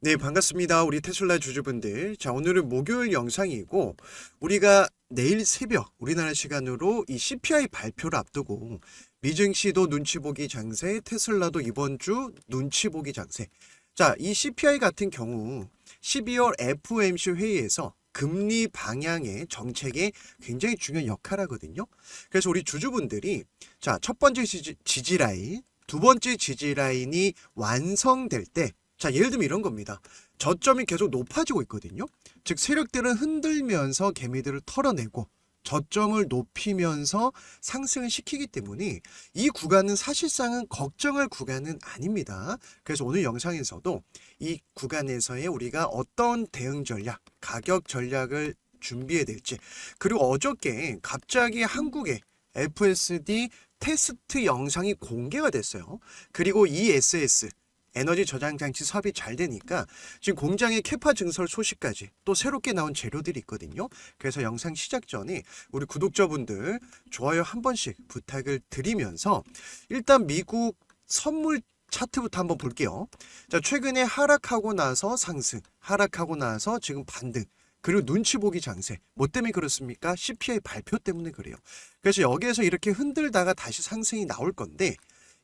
네, 반갑습니다. 우리 테슬라 주주분들. 자, 오늘은 목요일 영상이고, 우리가 내일 새벽, 우리나라 시간으로 이 CPI 발표를 앞두고, 미증시도 눈치 보기 장세, 테슬라도 이번 주 눈치 보기 장세. 자, 이 CPI 같은 경우, 12월 FOMC 회의에서 금리 방향의 정책에 굉장히 중요한 역할을 하거든요. 그래서 우리 주주분들이, 자, 첫 번째 지지, 지지 라인, 두 번째 지지 라인이 완성될 때, 자, 예를 들면 이런 겁니다. 저점이 계속 높아지고 있거든요. 즉, 세력들은 흔들면서 개미들을 털어내고 저점을 높이면서 상승을 시키기 때문에 이 구간은 사실상은 걱정할 구간은 아닙니다. 그래서 오늘 영상에서도 이 구간에서의 우리가 어떤 대응 전략, 가격 전략을 준비해야 될지 그리고 어저께 갑자기 한국의 FSD 테스트 영상이 공개가 됐어요. 그리고 ESS 에너지 저장 장치 사업이 잘 되니까 지금 공장의 캐파 증설 소식까지 또 새롭게 나온 재료들이 있거든요. 그래서 영상 시작 전에 우리 구독자분들 좋아요 한 번씩 부탁을 드리면서 일단 미국 선물 차트부터 한번 볼게요. 자, 최근에 하락하고 나서 상승, 하락하고 나서 지금 반등. 그리고 눈치 보기 장세. 뭐 때문에 그렇습니까? CPI 발표 때문에 그래요. 그래서 여기에서 이렇게 흔들다가 다시 상승이 나올 건데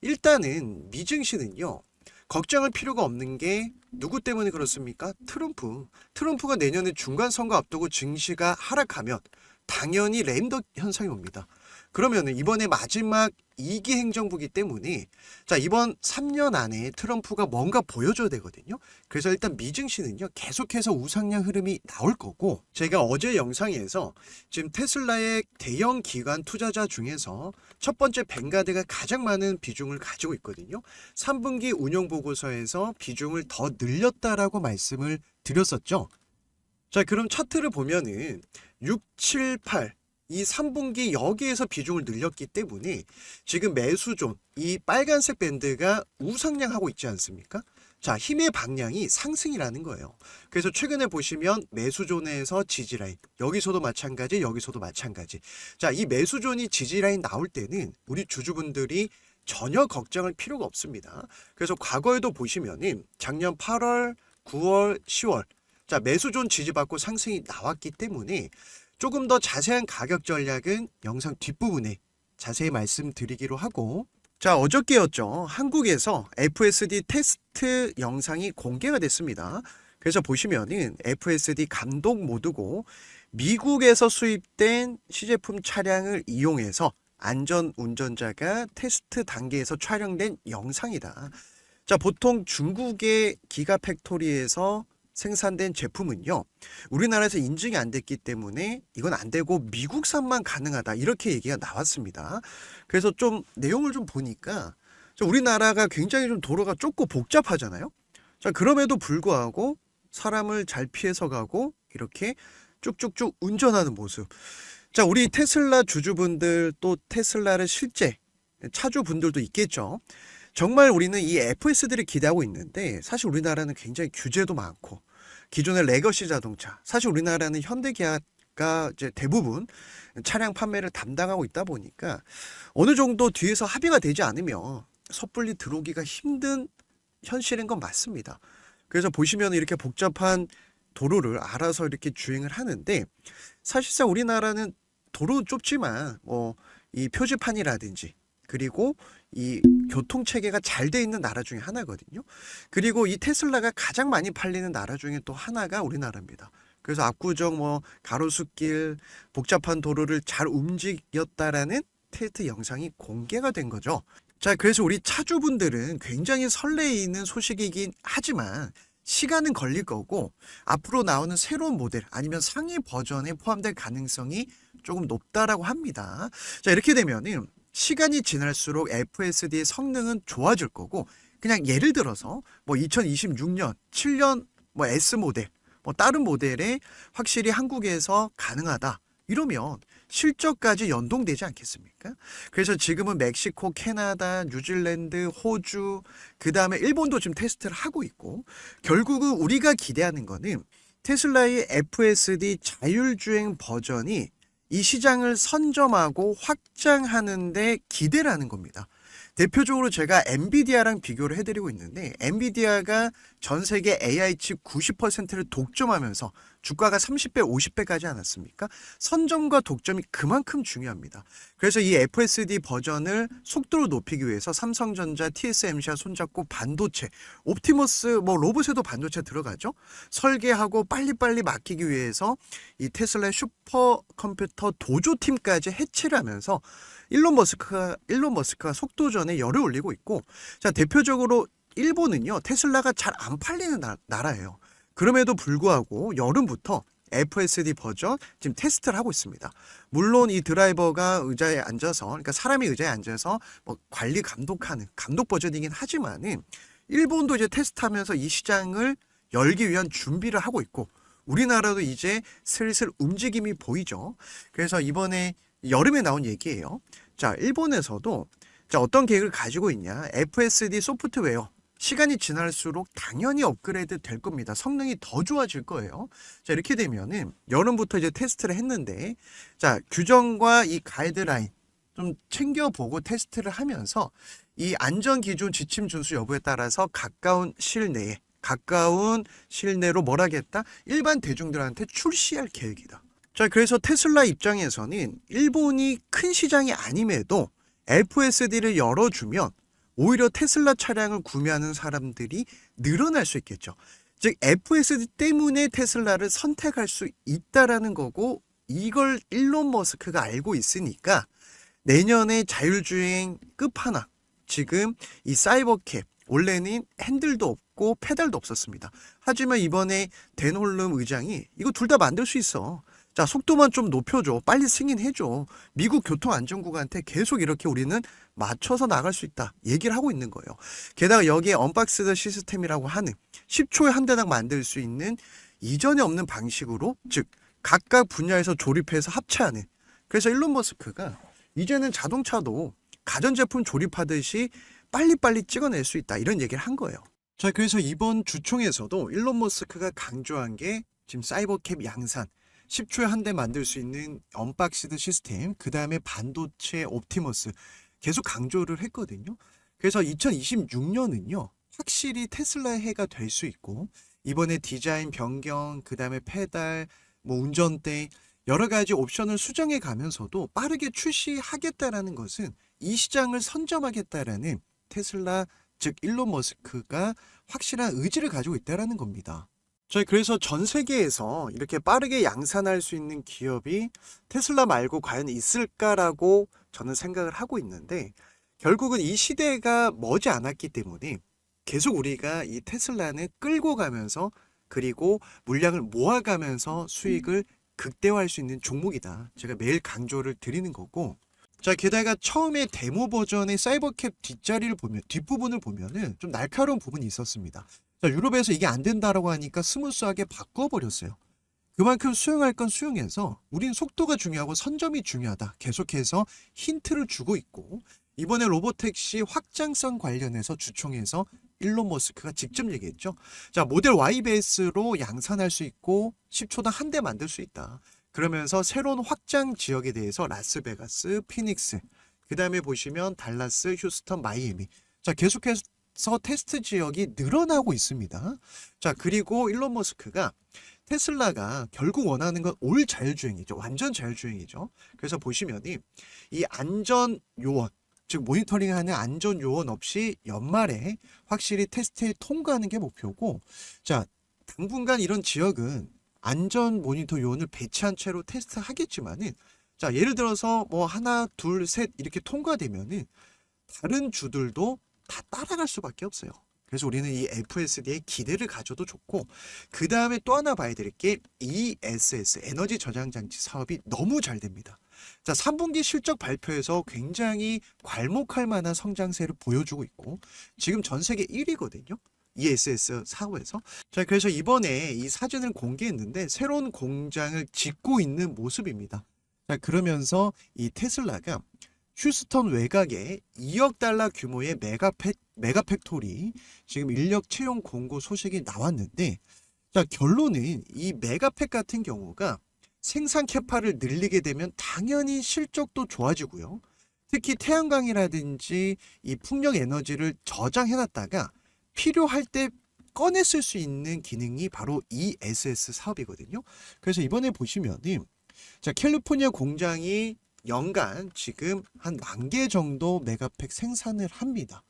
일단은 미증시는요. 걱정할 필요가 없는 게 누구 때문에 그렇습니까? 트럼프. 트럼프가 내년에 중간 선거 앞두고 증시가 하락하면 당연히 랜더 현상이 옵니다. 그러면 이번에 마지막 2기 행정부기 때문에 자 이번 3년 안에 트럼프가 뭔가 보여줘야 되거든요. 그래서 일단 미증시는요 계속해서 우상향 흐름이 나올 거고 제가 어제 영상에서 지금 테슬라의 대형 기관 투자자 중에서 첫 번째 뱅가드가 가장 많은 비중을 가지고 있거든요. 3분기 운용 보고서에서 비중을 더 늘렸다라고 말씀을 드렸었죠. 자 그럼 차트를 보면은 6, 7, 8 이 3분기 여기에서 비중을 늘렸기 때문에 지금 매수존 이 빨간색 밴드가 우상향하고 있지 않습니까? 자, 힘의 방향이 상승이라는 거예요. 그래서 최근에 보시면 매수존에서 지지라인, 여기서도 마찬가지, 여기서도 마찬가지. 자, 이 매수존이 지지라인 나올 때는 우리 주주분들이 전혀 걱정할 필요가 없습니다. 그래서 과거에도 보시면은 작년 8월, 9월, 10월 자, 매수존 지지받고 상승이 나왔기 때문에 조금 더 자세한 가격 전략은 영상 뒷부분에 자세히 말씀드리기로 하고. 자 어저께였죠. 한국에서 FSD 테스트 영상이 공개가 됐습니다. 그래서 보시면은 FSD 감독 모드고 미국에서 수입된 시제품 차량을 이용해서 안전 운전자가 테스트 단계에서 촬영된 영상이다. 자 보통 중국의 기가 팩토리에서 생산된 제품은요, 우리나라에서 인증이 안 됐기 때문에 이건 안 되고 미국산만 가능하다. 이렇게 얘기가 나왔습니다. 그래서 좀 내용을 좀 보니까 자, 우리나라가 굉장히 좀 도로가 좁고 복잡하잖아요. 자, 그럼에도 불구하고 사람을 잘 피해서 가고 이렇게 쭉쭉쭉 운전하는 모습. 자, 우리 테슬라 주주분들 또 테슬라를 실제 차주분들도 있겠죠. 정말 우리는 이 FS들을 기대하고 있는데 사실 우리나라는 굉장히 규제도 많고 기존의 레거시 자동차 사실 우리나라는 현대기아가 이제 대부분 차량 판매를 담당하고 있다 보니까 어느 정도 뒤에서 합의가 되지 않으면 섣불리 들어오기가 힘든 현실인 건 맞습니다. 그래서 보시면 이렇게 복잡한 도로를 알아서 이렇게 주행을 하는데 사실상 우리나라는 도로 좁지만 뭐 이 표지판이라든지 그리고 이 교통 체계가 잘 돼 있는 나라 중에 하나거든요. 그리고 이 테슬라가 가장 많이 팔리는 나라 중에 또 하나가 우리나라입니다. 그래서 압구정 뭐 가로수길 복잡한 도로를 잘 움직였다라는 테스트 영상이 공개가 된 거죠. 자, 그래서 우리 차주분들은 굉장히 설레이는 소식이긴 하지만 시간은 걸릴 거고 앞으로 나오는 새로운 모델 아니면 상위 버전에 포함될 가능성이 조금 높다라고 합니다. 자, 이렇게 되면은 시간이 지날수록 FSD의 성능은 좋아질 거고 그냥 예를 들어서 뭐 2026년 7년 뭐 S 모델 뭐 다른 모델에 확실히 한국에서 가능하다 이러면 실적까지 연동되지 않겠습니까? 그래서 지금은 멕시코, 캐나다, 뉴질랜드, 호주, 그 다음에 일본도 지금 테스트를 하고 있고 결국은 우리가 기대하는 거는 테슬라의 FSD 자율주행 버전이 이 시장을 선점하고 확장하는데 기대라는 겁니다. 대표적으로 제가 엔비디아랑 비교를 해드리고 있는데 엔비디아가 전 세계 AI 칩 90%를 독점하면서 주가가 30배, 50배 가지 않았습니까? 선점과 독점이 그만큼 중요합니다. 그래서 이 FSD 버전을 속도를 높이기 위해서 삼성전자, TSMC와 손잡고 반도체, 옵티머스, 뭐 로봇에도 반도체 들어가죠. 설계하고 빨리빨리 맡기기 위해서 이 테슬라의 슈퍼컴퓨터 도조팀까지 해체를 하면서 일론 머스크가 일론 머스크가 속도전에 열을 올리고 있고 자 대표적으로 일본은요 테슬라가 잘 안 팔리는 나, 나라예요. 그럼에도 불구하고 여름부터 FSD 버전 지금 테스트를 하고 있습니다. 물론 이 드라이버가 의자에 앉아서 그러니까 사람이 의자에 앉아서 뭐 관리 감독하는 감독 버전이긴 하지만은 일본도 이제 테스트하면서 이 시장을 열기 위한 준비를 하고 있고 우리나라도 이제 슬슬 움직임이 보이죠. 그래서 이번에 여름에 나온 얘기예요. 자, 일본에서도 자, 어떤 계획을 가지고 있냐? FSD 소프트웨어 시간이 지날수록 당연히 업그레이드 될 겁니다. 성능이 더 좋아질 거예요. 자, 이렇게 되면은 여름부터 이제 테스트를 했는데 자, 규정과 이 가이드라인 좀 챙겨보고 테스트를 하면서 이 안전 기준 지침 준수 여부에 따라서 가까운 실내에 가까운 실내로 뭘 하겠다? 일반 대중들한테 출시할 계획이다. 자, 그래서 테슬라 입장에서는 일본이 큰 시장이 아님에도 FSD를 열어주면 오히려 테슬라 차량을 구매하는 사람들이 늘어날 수 있겠죠. 즉, FSD 때문에 테슬라를 선택할 수 있다라는 거고, 이걸 일론 머스크가 알고 있으니까 내년에 자율주행 끝판왕, 지금 이 사이버캡, 원래는 핸들도 없고 페달도 없었습니다. 하지만 이번에 댄홀름 의장이 이거 둘 다 만들 수 있어. 자, 속도만 좀 높여줘. 빨리 승인해줘. 미국 교통안전국한테 계속 이렇게 우리는 맞춰서 나갈 수 있다. 얘기를 하고 있는 거예요. 게다가 여기에 언박스드 시스템이라고 하는 10초에 한 대당 만들 수 있는 이전에 없는 방식으로, 즉, 각각 분야에서 조립해서 합체하는. 그래서 일론 머스크가 이제는 자동차도 가전제품 조립하듯이 빨리빨리 찍어낼 수 있다. 이런 얘기를 한 거예요. 자, 그래서 이번 주총에서도 일론 머스크가 강조한 게 지금 사이버캡 양산, 10초에 한 대 만들 수 있는 언박시드 시스템, 그 다음에 반도체 옵티머스 계속 강조를 했거든요. 그래서 2026년은요, 확실히 테슬라의 해가 될 수 있고, 이번에 디자인 변경, 그 다음에 페달, 뭐 운전대, 여러 가지 옵션을 수정해 가면서도 빠르게 출시하겠다라는 것은 이 시장을 선점하겠다라는 테슬라, 즉 일론 머스크가 확실한 의지를 가지고 있다라는 겁니다. 저희 그래서 전 세계에서 이렇게 빠르게 양산할 수 있는 기업이 테슬라 말고 과연 있을까라고 저는 생각을 하고 있는데 결국은 이 시대가 머지 않았기 때문에 계속 우리가 이 테슬라는 끌고 가면서 그리고 물량을 모아가면서 수익을 극대화할 수 있는 종목이다. 제가 매일 강조를 드리는 거고 자, 게다가 처음에 데모 버전의 사이버캡 뒷자리를 보면 뒷부분을 보면은 좀 날카로운 부분이 있었습니다. 자, 유럽에서 이게 안 된다라고 하니까 스무스하게 바꿔버렸어요. 그만큼 수용할 건 수용해서 우린 속도가 중요하고 선점이 중요하다. 계속해서 힌트를 주고 있고 이번에 로보택시 확장성 관련해서 주총에서 일론 머스크가 직접 얘기했죠. 자, 모델 Y 베이스로 양산할 수 있고 10초당 한 대 만들 수 있다. 그러면서 새로운 확장 지역에 대해서 라스베가스, 피닉스, 그 다음에 보시면 달라스, 휴스턴, 마이애미. 자, 계속해 서 테스트 지역이 늘어나고 있습니다. 자, 그리고 일론 머스크가 테슬라가 결국 원하는 건 올 자율주행이죠. 완전 자율주행이죠. 그래서 보시면이 이 안전 요원, 즉 모니터링하는 안전 요원 없이 연말에 확실히 테스트에 통과하는 게 목표고, 자 당분간 이런 지역은 안전 모니터 요원을 배치한 채로 테스트하겠지만은, 자 예를 들어서 뭐 하나, 둘, 셋 이렇게 통과되면은 다른 주들도 다 따라갈 수밖에 없어요. 그래서 우리는 이 FSD에 기대를 가져도 좋고 그 다음에 또 하나 봐야 될 게 ESS 에너지 저장 장치 사업이 너무 잘 됩니다. 자, 3분기 실적 발표에서 굉장히 괄목할 만한 성장세를 보여주고 있고 지금 전 세계 1위거든요. ESS 사업에서. 자, 그래서 이번에 이 사진을 공개했는데 새로운 공장을 짓고 있는 모습입니다. 자, 그러면서 이 테슬라가 휴스턴 외곽에 2억 달러 규모의 메가팩, 메가팩토리 지금 인력 채용 공고 소식이 나왔는데 자 결론은 이 메가팩 같은 경우가 생산 캐파를 늘리게 되면 당연히 실적도 좋아지고요. 특히 태양광이라든지 이 풍력 에너지를 저장해놨다가 필요할 때 꺼내 쓸 수 있는 기능이 바로 ESS 사업이거든요. 그래서 이번에 보시면은 자 캘리포니아 공장이 연간 지금 한 만 개 정도 메가팩 생산을 합니다.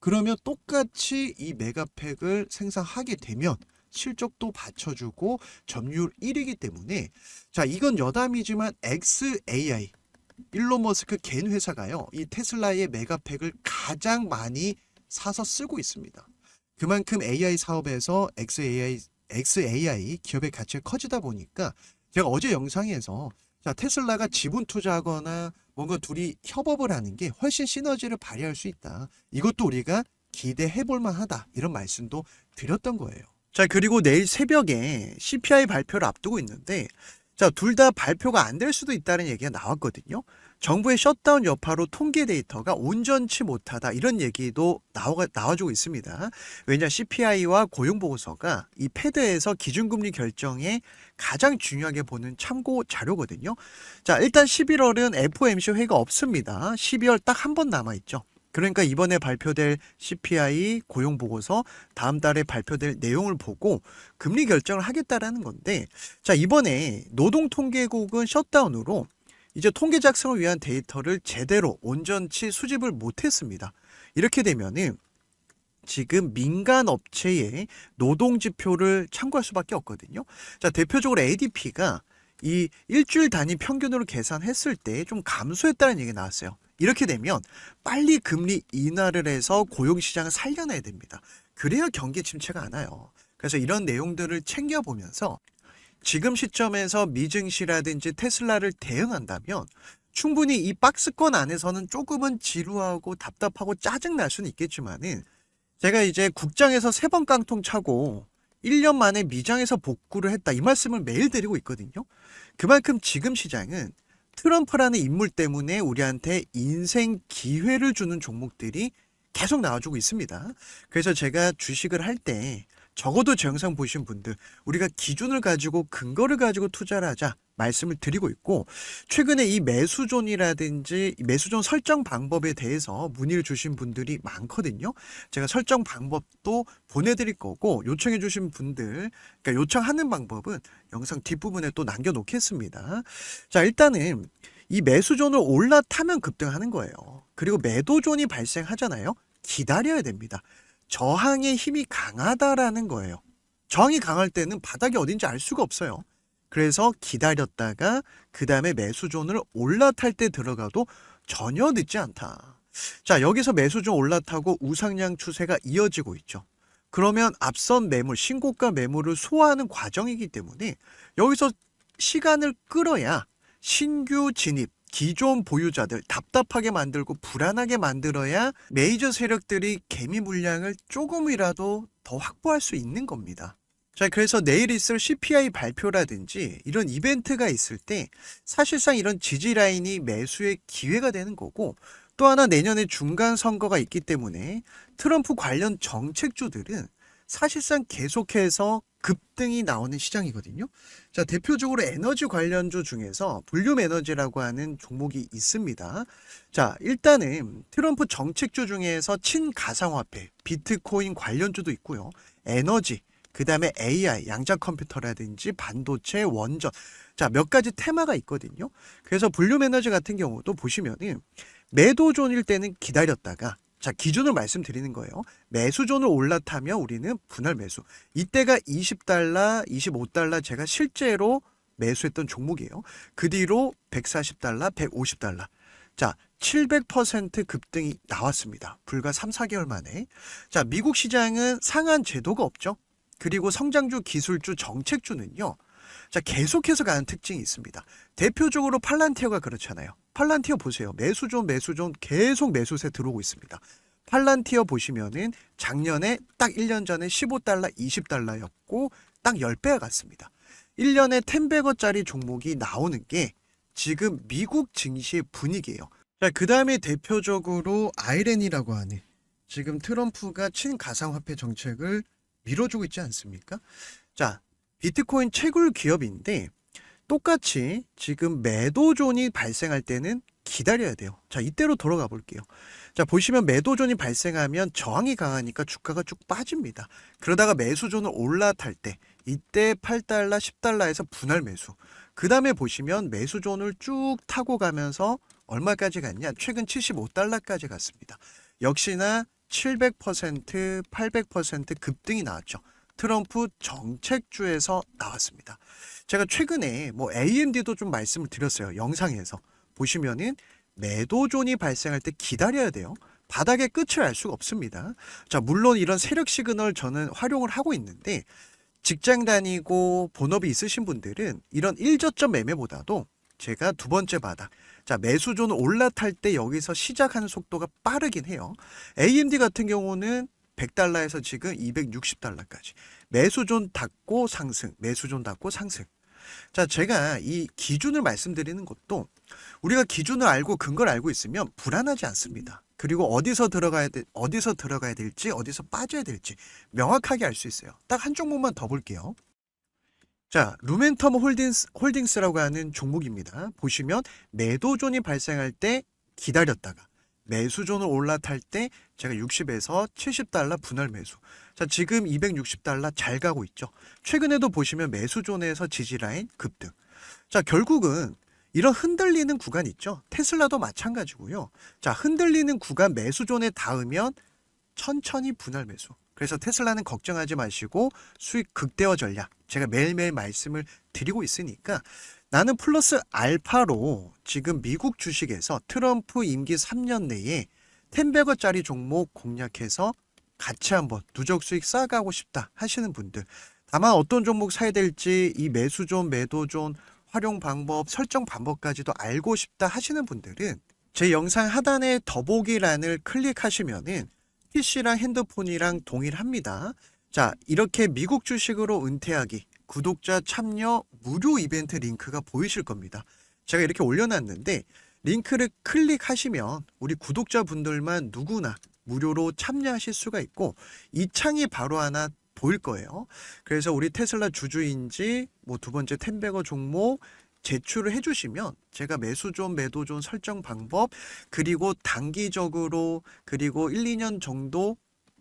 그러면 똑같이 이 메가팩을 생산하게 되면 실적도 받쳐주고 점유율 1위기 때문에 자 이건 여담이지만 XAI 일론 머스크 겐 회사가요 이 테슬라의 메가팩을 가장 많이 사서 쓰고 있습니다. 그만큼 AI 사업에서 XAI XAI 기업의 가치가 커지다 보니까 제가 어제 영상에서 자 테슬라가 지분 투자하거나 뭔가 둘이 협업을 하는 게 훨씬 시너지를 발휘할 수 있다. 이것도 우리가 기대해 볼 만 하다. 이런 말씀도 드렸던 거예요. 자, 그리고 내일 새벽에 CPI 발표를 앞두고 있는데 자, 둘 다 발표가 안 될 수도 있다는 얘기가 나왔거든요. 정부의 셧다운 여파로 통계 데이터가 온전치 못하다 이런 얘기도 나와, 나와주고 있습니다. 왜냐 CPI와 고용보고서가 이 패드에서 기준금리 결정에 가장 중요하게 보는 참고 자료거든요. 자, 일단 11월은 FOMC 회의가 없습니다. 12월 딱 한 번 남아있죠. 그러니까 이번에 발표될 CPI 고용 보고서 다음 달에 발표될 내용을 보고 금리 결정을 하겠다라는 건데 자, 이번에 노동통계국은 셧다운으로 이제 통계 작성을 위한 데이터를 제대로 온전치 수집을 못했습니다. 이렇게 되면은 지금 민간 업체의 노동 지표를 참고할 수밖에 없거든요. 자, 대표적으로 ADP가 이 일주일 단위 평균으로 계산했을 때 좀 감소했다는 얘기가 나왔어요. 이렇게 되면 빨리 금리 인하를 해서 고용 시장을 살려내야 됩니다. 그래야 경기 침체가 안 와요. 그래서 이런 내용들을 챙겨보면서 지금 시점에서 미증시라든지 테슬라를 대응한다면 충분히 이 박스권 안에서는 조금은 지루하고 답답하고 짜증 날 수는 있겠지만은 제가 이제 국장에서 세 번 깡통 차고 1년 만에 미장에서 복구를 했다 이 말씀을 매일 드리고 있거든요. 그만큼 지금 시장은 트럼프라는 인물 때문에 우리한테 인생 기회를 주는 종목들이 계속 나와주고 있습니다. 그래서 제가 주식을 할 때 적어도 제 영상 보신 분들 우리가 기준을 가지고 근거를 가지고 투자를 하자 말씀을 드리고 있고 최근에 이 매수존이라든지 이 매수존 설정 방법에 대해서 문의를 주신 분들이 많거든요. 제가 설정 방법도 보내드릴 거고 요청해 주신 분들 그러니까 요청하는 방법은 영상 뒷부분에 또 남겨놓겠습니다. 자 일단은 이 매수존을 올라타면 급등하는 거예요. 그리고 매도존이 발생하잖아요. 기다려야 됩니다. 저항의 힘이 강하다라는 거예요. 저항이 강할 때는 바닥이 어딘지 알 수가 없어요. 그래서 기다렸다가 그 다음에 매수존을 올라탈 때 들어가도 전혀 늦지 않다. 자, 여기서 매수존 올라타고 우상향 추세가 이어지고 있죠. 그러면 앞선 매물, 신고가 매물을 소화하는 과정이기 때문에 여기서 시간을 끌어야 신규 진입, 기존 보유자들 답답하게 만들고 불안하게 만들어야 메이저 세력들이 개미 물량을 조금이라도 더 확보할 수 있는 겁니다. 자, 그래서 내일 있을 CPI 발표라든지 이런 이벤트가 있을 때 사실상 이런 지지 라인이 매수의 기회가 되는 거고 또 하나 내년에 중간 선거가 있기 때문에 트럼프 관련 정책주들은 사실상 계속해서 급등이 나오는 시장이거든요. 자, 대표적으로 에너지 관련주 중에서 볼륨 에너지라고 하는 종목이 있습니다. 자, 일단은 트럼프 정책주 중에서 친가상화폐, 비트코인 관련주도 있고요. 에너지, 그 다음에 AI, 양자 컴퓨터라든지 반도체, 원전. 자, 몇 가지 테마가 있거든요. 그래서 볼륨 에너지 같은 경우도 보시면은 매도존일 때는 기다렸다가 자, 기준을 말씀드리는 거예요. 매수존을 올라타면 우리는 분할 매수. 이때가 20달러, 25달러 제가 실제로 매수했던 종목이에요. 그 뒤로 140달러, 150달러. 자, 700% 급등이 나왔습니다. 불과 3, 4개월 만에. 자, 미국 시장은 상한 제도가 없죠. 그리고 성장주, 기술주, 정책주는요. 자, 계속해서 가는 특징이 있습니다. 대표적으로 팔란티어가 그렇잖아요. 팔란티어 보세요. 매수존, 매수존 계속 매수세 들어오고 있습니다. 팔란티어 보시면은 작년에 딱 1년 전에 15달러, 20달러였고 딱 10배가 갔습니다. 1년에 10배거짜리 종목이 나오는 게 지금 미국 증시의 분위기예요. 자, 그 다음에 대표적으로 아이렌이라고 하는 지금 트럼프가 친가상화폐 정책을 밀어주고 있지 않습니까? 자, 비트코인 채굴 기업인데 똑같이 지금 매도존이 발생할 때는 기다려야 돼요. 자, 이때로 돌아가 볼게요. 자, 보시면 매도존이 발생하면 저항이 강하니까 주가가 쭉 빠집니다. 그러다가 매수존을 올라탈 때 이때 8달러, 10달러에서 분할 매수. 그 다음에 보시면 매수존을 쭉 타고 가면서 얼마까지 갔냐? 최근 75달러까지 갔습니다. 역시나 700%, 800% 급등이 나왔죠. 트럼프 정책주에서 나왔습니다. 제가 최근에 뭐 AMD도 좀 말씀을 드렸어요. 영상에서. 보시면은 매도존이 발생할 때 기다려야 돼요. 바닥의 끝을 알 수가 없습니다. 자, 물론 이런 세력 시그널 저는 활용을 하고 있는데 직장 다니고 본업이 있으신 분들은 이런 일저점 매매보다도 제가 두 번째 바닥. 자, 매수존 올라탈 때 여기서 시작하는 속도가 빠르긴 해요. AMD 같은 경우는 100달러에서 지금 260달러까지. 매수존 닫고 상승, 매수존 닫고 상승. 자, 제가 이 기준을 말씀드리는 것도 우리가 기준을 알고 근거를 알고 있으면 불안하지 않습니다. 그리고 어디서 들어가야 돼, 어디서 들어가야 될지, 어디서 빠져야 될지 명확하게 알 수 있어요. 딱 한 종목만 더 볼게요. 자, 루멘텀 홀딩스, 홀딩스라고 하는 종목입니다. 보시면 매도존이 발생할 때 기다렸다가 매수존을 올라탈 때 제가 60에서 70달러 분할 매수. 자, 지금 260달러 잘 가고 있죠. 최근에도 보시면 매수존에서 지지라인 급등. 자, 결국은 이런 흔들리는 구간 있죠. 테슬라도 마찬가지고요. 자, 흔들리는 구간 매수존에 닿으면 천천히 분할 매수. 그래서 테슬라는 걱정하지 마시고 수익 극대화 전략. 제가 매일매일 말씀을 드리고 있으니까 나는 플러스 알파로 지금 미국 주식에서 트럼프 임기 3년 내에 10배거짜리 종목 공략해서 같이 한번 누적 수익 쌓아가고 싶다 하시는 분들. 다만 어떤 종목 사야 될지 이 매수 존, 매도 존, 활용 방법, 설정 방법까지도 알고 싶다 하시는 분들은 제 영상 하단에 더보기란을 클릭하시면은 PC랑 핸드폰이랑 동일합니다. 자, 이렇게 미국 주식으로 은퇴하기 구독자 참여 무료 이벤트 링크가 보이실 겁니다. 제가 이렇게 올려놨는데 링크를 클릭하시면 우리 구독자분들만 누구나 무료로 참여하실 수가 있고 이 창이 바로 하나 보일 거예요. 그래서 우리 테슬라 주주인지 뭐 두 번째 텐베거 종목 제출을 해주시면 제가 매수존, 매도존 설정 방법 그리고 단기적으로 그리고 1, 2년 정도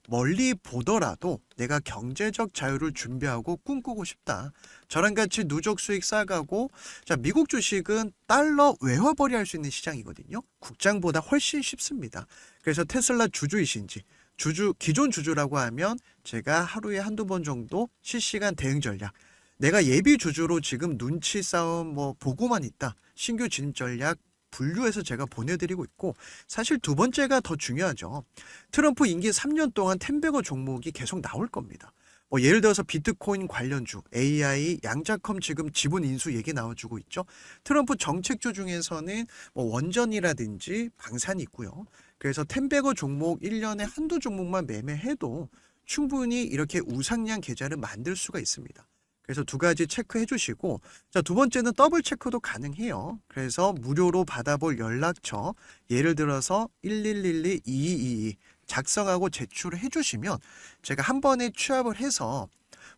멀리 보더라도 내가 경제적 자유를 준비하고 꿈꾸고 싶다. 저랑 같이 누적 수익 쌓아가고 자 미국 주식은 달러 외화벌이 할 수 있는 시장이거든요. 국장보다 훨씬 쉽습니다. 그래서 테슬라 주주이신지 주주 기존 주주라고 하면 제가 하루에 한두 번 정도 실시간 대응 전략 내가 예비 주주로 지금 눈치 싸움 뭐 보고만 있다. 신규 진입 전략 분류해서 제가 보내드리고 있고 사실 두 번째가 더 중요하죠. 트럼프 임기 3년 동안 텐베거 종목이 계속 나올 겁니다. 뭐 예를 들어서 비트코인 관련주, AI, 양자컴 지금 지분 인수 얘기 나와주고 있죠. 트럼프 정책주 중에서는 뭐 원전이라든지 방산이 있고요. 그래서 텐베거 종목 1년에 한두 종목만 매매해도 충분히 이렇게 우상향 계좌를 만들 수가 있습니다. 그래서 두 가지 체크해 주시고 자, 두 번째는 더블 체크도 가능해요. 그래서 무료로 받아볼 연락처 예를 들어서 1112-2222 작성하고 제출을 해 주시면 제가 한 번에 취합을 해서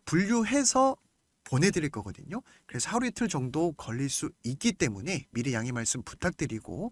분류해서 보내드릴 거거든요. 그래서 하루 이틀 정도 걸릴 수 있기 때문에 미리 양해 말씀 부탁드리고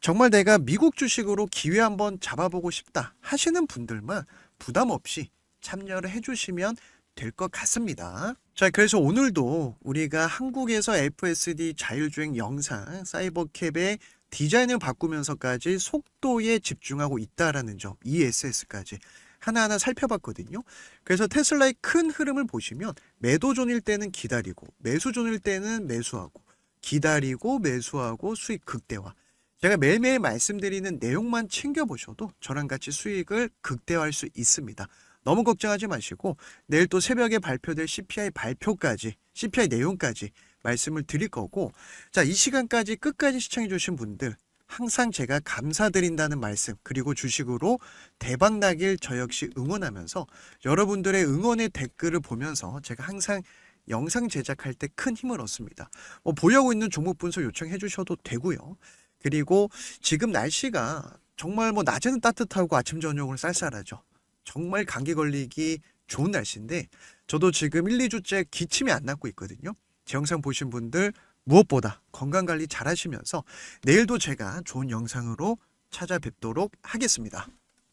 정말 내가 미국 주식으로 기회 한번 잡아보고 싶다 하시는 분들만 부담 없이 참여를 해주시면 될 것 같습니다. 자, 그래서 오늘도 우리가 한국에서 FSD 자율주행 영상 사이버캡의 디자인을 바꾸면서까지 속도에 집중하고 있다라는 점, ESS까지 하나하나 살펴봤거든요. 그래서 테슬라의 큰 흐름을 보시면 매도존일 때는 기다리고 매수존일 때는 매수하고 기다리고 매수하고 수익 극대화. 제가 매일매일 말씀드리는 내용만 챙겨보셔도 저랑 같이 수익을 극대화할 수 있습니다. 너무 걱정하지 마시고 내일 또 새벽에 발표될 CPI 발표까지 CPI 내용까지 말씀을 드릴 거고 자 이 시간까지 끝까지 시청해 주신 분들 항상 제가 감사드린다는 말씀 그리고 주식으로 대박 나길 저 역시 응원하면서 여러분들의 응원의 댓글을 보면서 제가 항상 영상 제작할 때 큰 힘을 얻습니다. 뭐 보려고 있는 종목 분석 요청해 주셔도 되고요. 그리고 지금 날씨가 정말 뭐 낮에는 따뜻하고 아침 저녁으로 쌀쌀하죠. 정말 감기 걸리기 좋은 날씨인데 저도 지금 1, 2주째 기침이 안 낫고 있거든요. 제 영상 보신 분들 무엇보다 건강 관리 잘 하시면서 내일도 제가 좋은 영상으로 찾아뵙도록 하겠습니다.